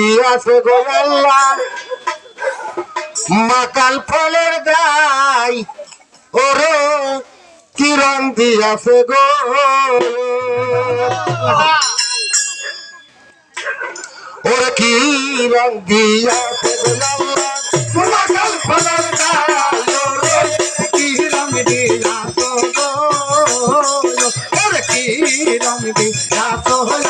দিয়াছে গো আল্লাহ। মাকাল ফলের গাই, ওরো কিরণ দিয়াছে গো। ওর কিরণ দিয়াছে গো আল্লাহ। মাকাল ফলের গাই, ওরো কিরণ দিয়াছে গো ওর কিরণ দিয়াছে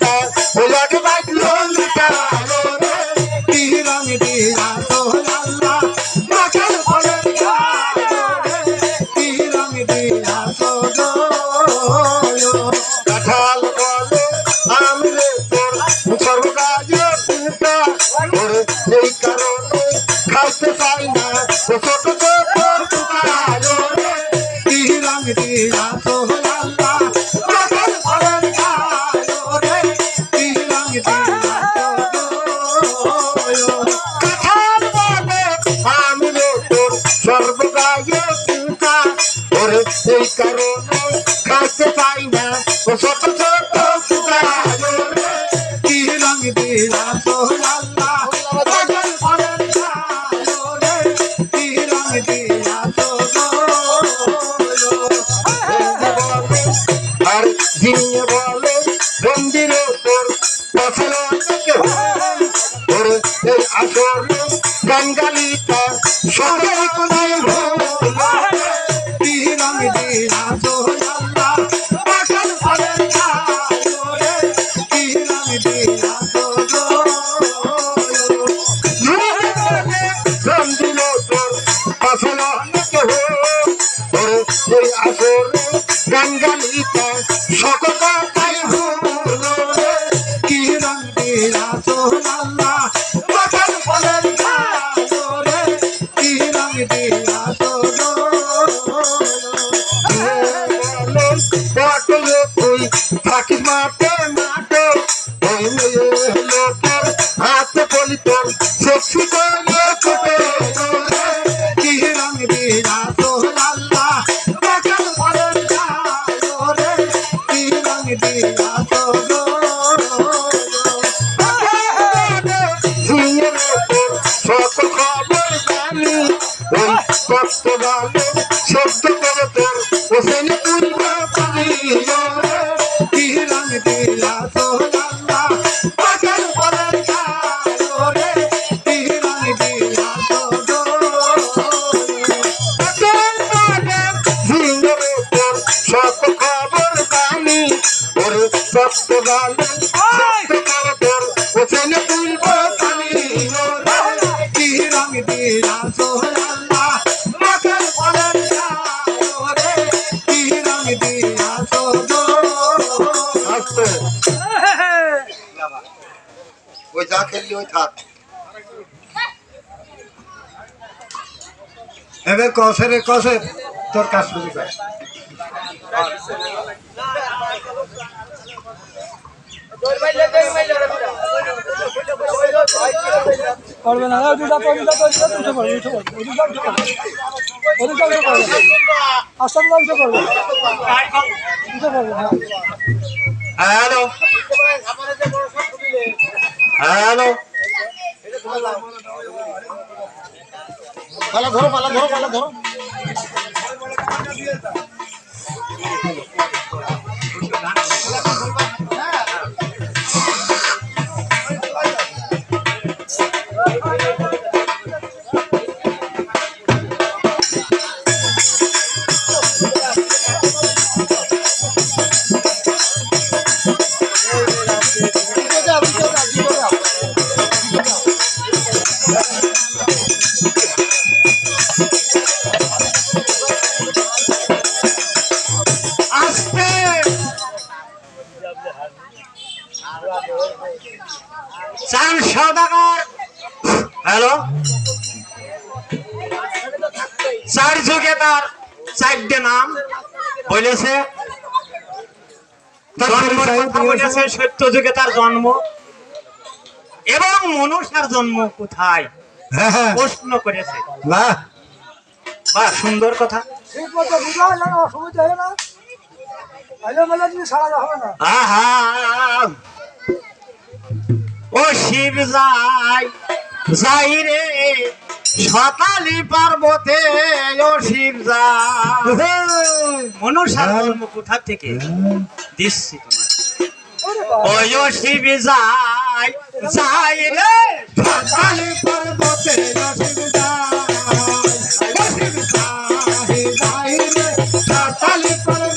ওর এই কারণে খাইতে পাই না। ছোট কি হয় থাক। এবার কসে রে কসে তোর কাজ শুরু কর। করবে না। দুটা দুটা দুটা দুটো করবে দুটো করবে অধিকাংশ করবে অধিকাংশ করবে অসংখ্য করবে দুটো করবে হ্যাঁ। হ্যালো। হ্যালো। পালা ধরো পালা ধরো পালা ধরো। হ্যালো চার যুগে তার চারটে নাম বলেছে। সত্য যুগে তার জন্ম। এবং মনুষার জন্ম কোথায়? প্রশ্ন করেছে। বা সুন্দর কথা। অসুবিধা হবে না। শিব যাই যাই রে সকালি পার্বতে ও শিব যাই। মনসার হ্যাঁ। ধর্ম কোথা থেকে? দিচ্ছি তোমার ও শিব যাই যাই রে। সকালি পার্বতে শিব যাই শিব যাই যাই রে। সকালি পার্বতে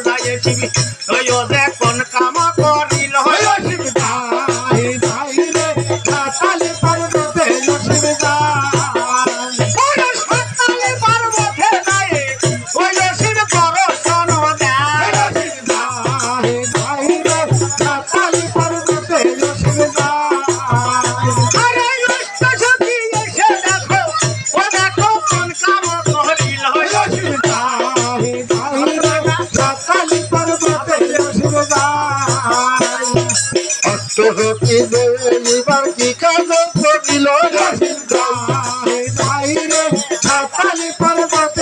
যায় ঠিক in wanna her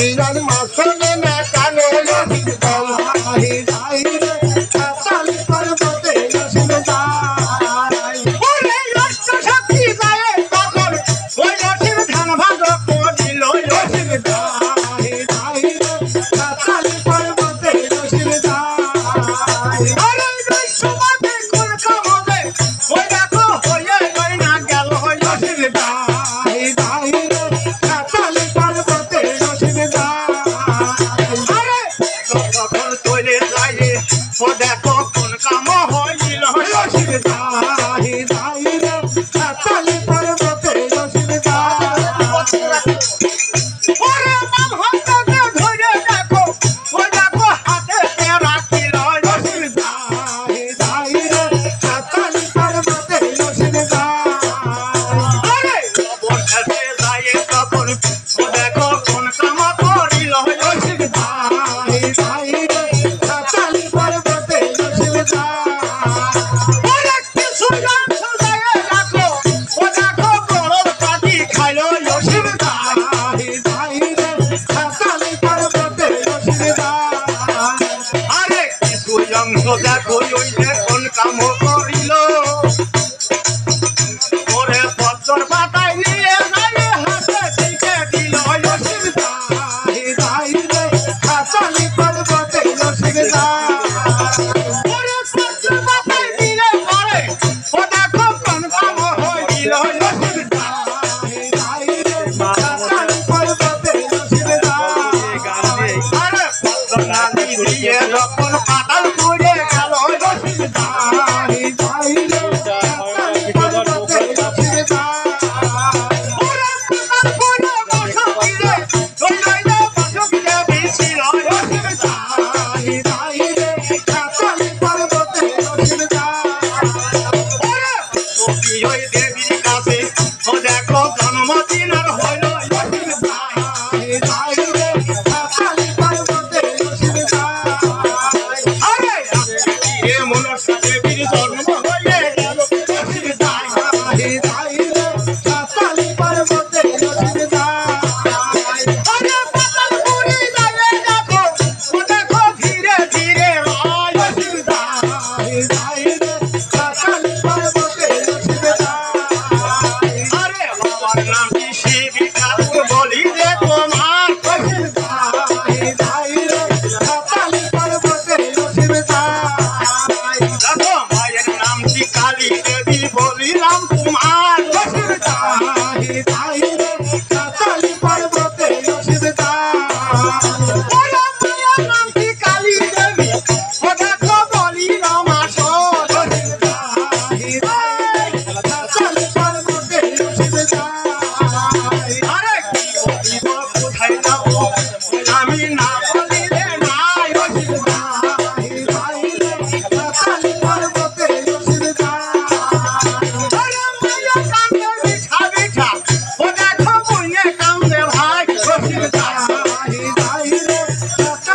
Iran you're Yeah.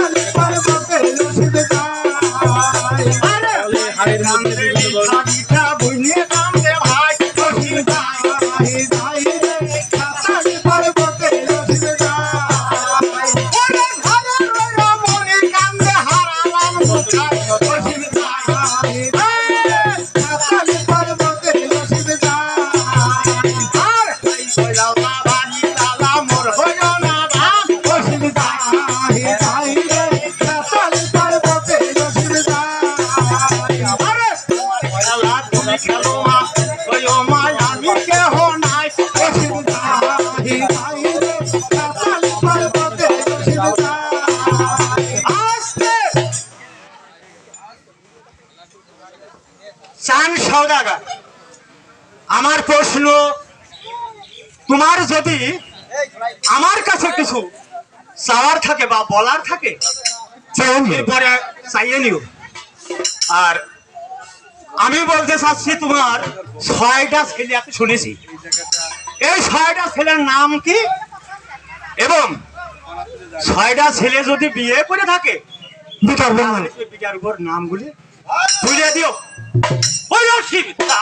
তোমার যদি আমার কাছে কিছু চাওয়ার থাকে বা বলার থাকে এরপরে চাইয়ে নিও। আর আমি বলতে চাচ্ছি তোমার ছয়টা ছেলে আমি শুনেছি। এই ছয়টা ছেলের নাম কি? এবং ছয়টা ছেলে যদি বিয়ে করে থাকে বিটার উপর নামগুলি বুঝে দিও। ওই অসুবিধা